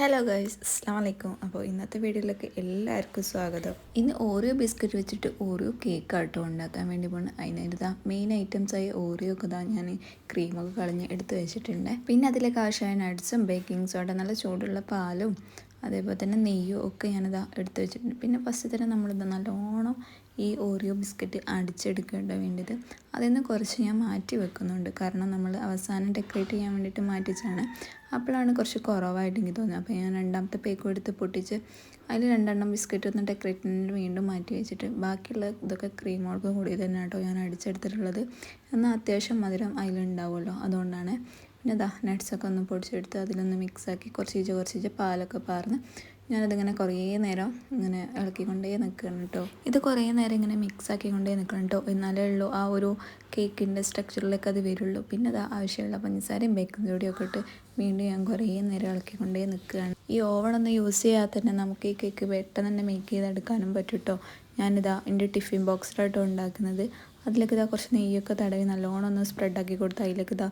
Hello guys അസ്സാം വലൈക്കും അപ്പോൾ ഇന്നത്തെ വീഡിയോയിലേക്ക് എല്ലാവർക്കും സ്വാഗതം. ഇന്ന് ഓരോ ബിസ്ക്കറ്റ് വെച്ചിട്ട് ഓരോ കേക്ക് ആട്ടോ ഉണ്ടാക്കാൻ വേണ്ടി പോകണം അതിനൊരു മെയിൻ ഐറ്റംസ് ആയി ഓറിയോ ഒക്കെ ഇതാ ഞാൻ ക്രീമൊക്കെ കളഞ്ഞ് എടുത്ത് വെച്ചിട്ടുണ്ട്. പിന്നെ അതിലേക്ക് ആവശ്യമായ നട്ട്സും ബേക്കിംഗ് സോഡ നല്ല ചൂടുള്ള പാലും അതേപോലെ തന്നെ നെയ്യോ ഒക്കെ ഞാനിതാ എടുത്ത് വെച്ചിട്ടുണ്ട്. പിന്നെ ഫസ്റ്റ് തന്നെ നമ്മളിത് നല്ലോണം ഈ ഓറിയോ ബിസ്ക്കറ്റ് അടിച്ചെടുക്കേണ്ട വേണ്ടിയത് അതിൽ നിന്ന് കുറച്ച് ഞാൻ മാറ്റി വെക്കുന്നുണ്ട്. കാരണം നമ്മൾ അവസാനം ഡെക്കറേറ്റ് ചെയ്യാൻ വേണ്ടിയിട്ട് മാറ്റിച്ചാണ് അപ്പോഴാണ് കുറച്ച് കുറവായിട്ട് എനിക്ക് തോന്നുന്നത്. അപ്പോൾ ഞാൻ രണ്ടാമത്തെ പേക്കും എടുത്ത് പൊട്ടിച്ച് അതിൽ രണ്ടെണ്ണം ബിസ്ക്കറ്റ് ഒന്ന് ഡെക്കറേറ്റിന് വീണ്ടും മാറ്റി വെച്ചിട്ട് ബാക്കിയുള്ള ഇതൊക്കെ ക്രീമോൾക്ക് കൂടി തന്നെ കേട്ടോ ഞാൻ അടിച്ചെടുത്തിട്ടുള്ളത്. എന്നാൽ അത്യാവശ്യം മധുരം അതിലുണ്ടാവുമല്ലോ. അതുകൊണ്ടാണ് പിന്നെ അതാ നട്ട്സൊക്കെ ഒന്ന് പൊടിച്ചെടുത്ത് അതിലൊന്ന് മിക്സാക്കി കുറച്ച് കുറച്ച് പാലൊക്കെ പാർന്ന് ഞാനതിങ്ങനെ കുറേ നേരം ഇങ്ങനെ ഇളക്കിക്കൊണ്ടേ നിൽക്കണം കേട്ടോ ഇത് കുറേ നേരം ഇങ്ങനെ മിക്സ് ആക്കിക്കൊണ്ടേ നിൽക്കണം കേട്ടോ എന്നാലേ ഉള്ളൂ ആ ഒരു കേക്കിന്റെ സ്ട്രക്ചറിലേക്ക് അത് വരുള്ളൂ. പിന്നെ അത് ആവശ്യമുള്ള പഞ്ചസാരയും ബേക്കിംഗ് സോഡയും ഒക്കെ ഇട്ട് വീണ്ടും ഞാൻ കുറേ നേരം ഇളക്കിക്കൊണ്ടേ നിൽക്കുകയാണ് ഈ ഓവണൊന്നും യൂസ് ചെയ്യാതെ തന്നെ നമുക്ക് ഈ കേക്ക് പെട്ടെന്ന് തന്നെ മേക്ക് ചെയ്തെടുക്കാനും പറ്റും കേട്ടോ ഞാനിതാ എന്റെ ടിഫിൻ ബോക്സിലായിട്ടോ ഉണ്ടാക്കുന്നത്. അതിലേക്ക് ഇതാ കുറച്ച് നെയ്യൊക്കെ തടവി നല്ലോണം ഒന്ന് സ്പ്രെഡാക്കി കൊടുത്ത് അതിലേക്ക് ഇതാ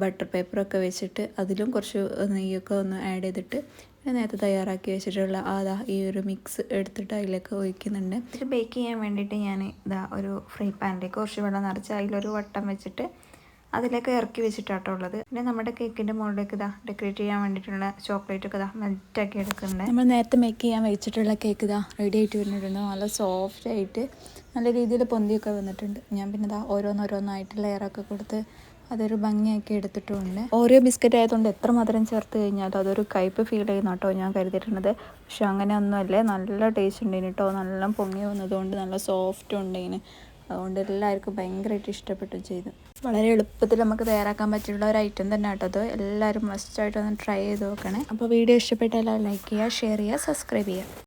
ബട്ടർ പേപ്പറൊക്കെ വെച്ചിട്ട് അതിലും കുറച്ച് നെയ്യൊക്കെ ഒന്ന് ആഡ് ചെയ്തിട്ട് നേരത്തെ തയ്യാറാക്കി വെച്ചിട്ടുള്ള അതാ ഈ ഒരു മിക്സ് എടുത്തിട്ട് അതിലേക്ക് ഒഴിക്കുന്നുണ്ട്. ഇത് ബേക്ക് ചെയ്യാൻ വേണ്ടിയിട്ട് ഞാൻ ഇതാ ഒരു ഫ്രൈ പാനിലേക്ക് കുറച്ച് വെള്ളം നിറച്ച് അതിലൊരു വട്ടം വെച്ചിട്ട് അതിലേക്ക് ഇറക്കി വെച്ചിട്ടാട്ടോ ഉള്ളത്. പിന്നെ നമ്മുടെ കേക്കിന്റെ മുകളിലേക്ക് ഇതാ ഡെക്കറേറ്റ് ചെയ്യാൻ വേണ്ടിയിട്ടുള്ള ചോക്ലേറ്റ് ഒക്കെ ഇതാ മെൽറ്റാക്കി എടുക്കുന്നുണ്ട്. നമ്മൾ നേരത്തെ മേക്ക് ചെയ്യാൻ വെച്ചിട്ടുള്ള കേക്ക് ഇതാ റെഡി ആയിട്ട് വരുന്നുണ്ട് നല്ല സോഫ്റ്റ് ആയിട്ട് നല്ല രീതിയിൽ പൊന്തിയൊക്കെ വന്നിട്ടുണ്ട്. ഞാൻ പിന്നെ ഇതാ ഓരോന്നോരോന്നായിട്ട് ലെയറൊക്കെ കൊടുത്ത് അതൊരു ഭംഗിയാക്കി എടുത്തിട്ടുമുണ്ട് ഓരോ ബിസ്ക്കറ്റ് ആയതുകൊണ്ട് എത്ര മധുരം ചേർത്ത് കഴിഞ്ഞാലും അതൊരു കയ്പ്പ് ഫീൽ ചെയ്യുന്ന കേട്ടോ ഞാൻ കരുതിയിട്ടുണ്ട് പക്ഷെ അങ്ങനെ ഒന്നുമല്ലേ നല്ല ടേസ്റ്റ് ഉണ്ട് കേട്ടോ നല്ല പൊങ്ങി വന്നതുകൊണ്ട് നല്ല സോഫ്റ്റ് ഉണ്ട് ഇതിന് അതുകൊണ്ട് എല്ലാവർക്കും ഭയങ്കരമായിട്ട് ഇഷ്ടപ്പെട്ടു ചെയ്തു. വളരെ എളുപ്പത്തിൽ നമുക്ക് തയ്യാറാക്കാൻ പറ്റിയുള്ള ഒരു ഐറ്റം തന്നെ കേട്ടോ അത്. എല്ലാവരും മസ്റ്റായിട്ട് ഒന്ന് ട്രൈ ചെയ്ത് നോക്കണേ. അപ്പോൾ വീഡിയോ ഇഷ്ടപ്പെട്ടാൽ ലൈക്ക് ചെയ്യുക ഷെയർ ചെയ്യുക സബ്സ്ക്രൈബ് ചെയ്യുക.